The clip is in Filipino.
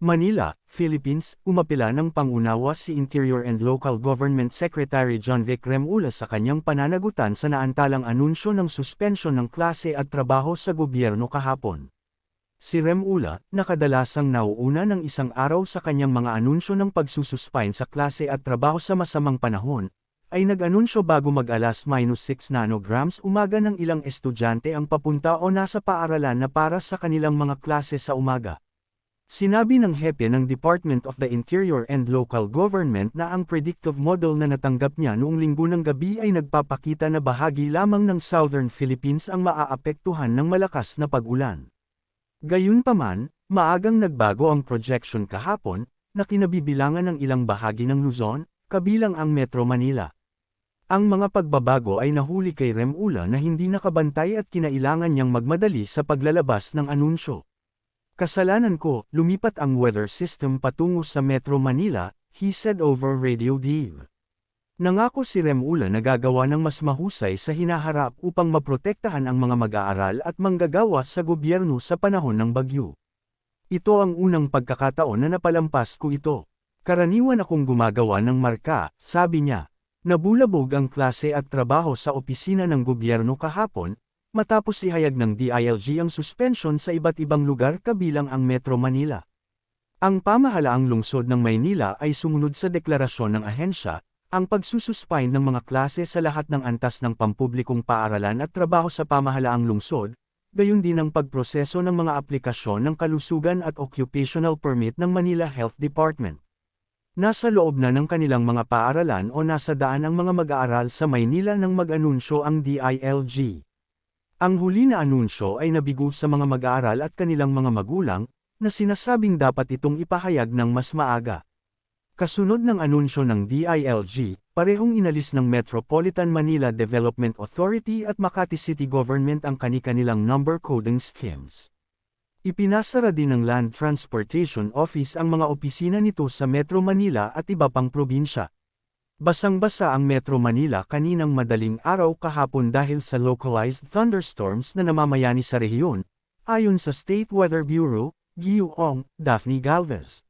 Manila, Philippines, umapila ng pangunawa si Interior and Local Government Secretary John Vic Remula sa kanyang pananagutan sa naantalang anunsyo ng suspensyon ng klase at trabaho sa gobyerno kahapon. Si Remula, na kadalasang nauuna ng isang araw sa kanyang mga anunsyo ng pagsususpine sa klase at trabaho sa masamang panahon, ay nag-anunsyo bago mag-alas minus 6 nanograms umaga ng ilang estudyante ang papunta o nasa paaralan na para sa kanilang mga klase sa umaga. Sinabi ng hepe ng Department of the Interior and Local Government na ang predictive model na natanggap niya noong linggo ng gabi ay nagpapakita na bahagi lamang ng Southern Philippines ang maaapektuhan ng malakas na pag-ulan. Gayunpaman, maagang nagbago ang projection kahapon, na kinabibilangan ng ilang bahagi ng Luzon, kabilang ang Metro Manila. Ang mga pagbabago ay nahuli kay Remula na hindi nakabantay at kinailangan niyang magmadali sa paglalabas ng anunsyo. Kasalanan ko, lumipat ang weather system patungo sa Metro Manila, he said over Radio Dave. Nangako si Remula na gagawa ng mas mahusay sa hinaharap upang maprotektahan ang mga mag-aaral at manggagawa sa gobyerno sa panahon ng bagyo. Ito ang unang pagkakataon na napalampas ko ito. Karaniwan akong gumagawa ng marka, sabi niya. Nabulabog ang klase at trabaho sa opisina ng gobyerno kahapon, matapos ihayag ng DILG ang suspension sa iba't ibang lugar kabilang ang Metro Manila. Ang pamahalaang lungsod ng Maynila ay sumunod sa deklarasyon ng ahensya, ang pagsususpine ng mga klase sa lahat ng antas ng pampublikong paaralan at trabaho sa pamahalaang lungsod, gayon din ang pagproseso ng mga aplikasyon ng kalusugan at occupational permit ng Manila Health Department. Nasa loob na ng kanilang mga paaralan o nasa daan ang mga mag-aaral sa Maynila nang mag-anunsyo ang DILG. Ang huli na anunsyo ay nabigo sa mga mag-aaral at kanilang mga magulang, na sinasabing dapat itong ipahayag ng mas maaga. Kasunod ng anunsyo ng DILG, parehong inalis ng Metropolitan Manila Development Authority at Makati City Government ang kani-kanilang number coding schemes. Ipinasara din ng Land Transportation Office ang mga opisina nito sa Metro Manila at iba pang probinsya. Basang-basa ang Metro Manila kaninang madaling araw kahapon dahil sa localized thunderstorms na namamayani sa rehiyon, ayon sa State Weather Bureau, Giyu Ong, Daphne Galvez.